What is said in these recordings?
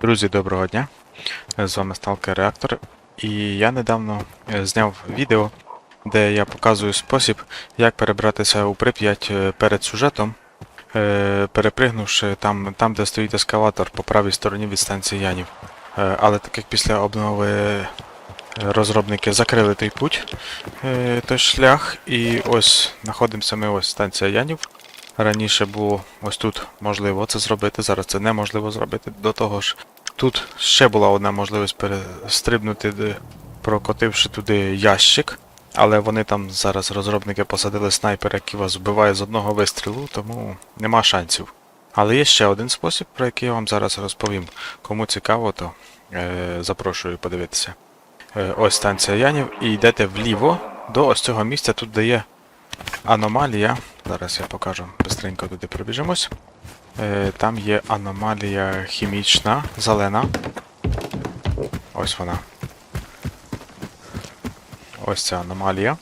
Друзі, доброго дня! З вами Сталкер Реактор. І я недавно е, зняв відео, де я показую спосіб, як перебратися у Прип'ять е, перед сюжетом, е, перепригнувши там, там, де стоїть ескаватор по правій стороні від станції Янів. Але так як після обнови розробники закрили той путь, той шлях, і ось знаходимося ми ось станція Янів. Раніше було ось тут можливо це зробити, зараз це неможливо зробити. До того ж, тут ще була одна можливість перестрибнути, прокотивши туди ящик. Але вони там зараз розробники посадили снайпера, який вас вбиває з одного вистрілу, тому нема шансів. Але є ще один спосіб, про який я вам зараз розповім. Кому цікаво, то е, запрошую подивитися. Е, ось станція Янів, і йдете вліво до ось цього місця, тут де є аномалія. Зараз я покажу, бистренько туди пробіжимось. Е, там є аномалія хімічна, зелена. Ось вона. Ось ця аномалія.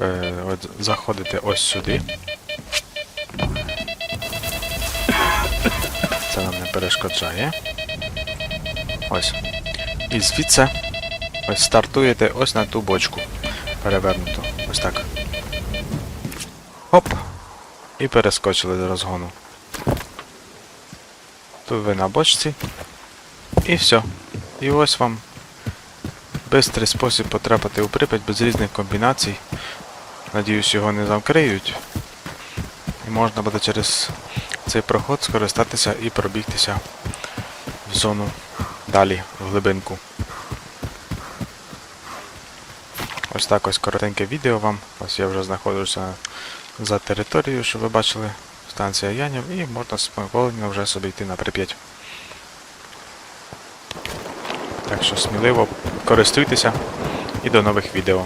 Е, от заходите ось сюди. Це нам не перешкоджає. Ось. І звідси ось стартуєте ось на ту бочку. Перевернуто. Ось так. Хоп! І перескочили до розгону. Тут ви на бочці. І все. І ось вам бистрий спосіб потрапити у Прип'ять без різних комбінацій. Надіюсь, його не закриють. І можна буде через цей проход скористатися і пробігтися в зону далі, в глибинку. Ось так ось коротеньке відео вам. Ось я вже знаходжуся за територією, що ви бачили, станція Янів, і можна спокійно вже собі йти на Прип'ять. Так що сміливо користуйтеся і до нових відео.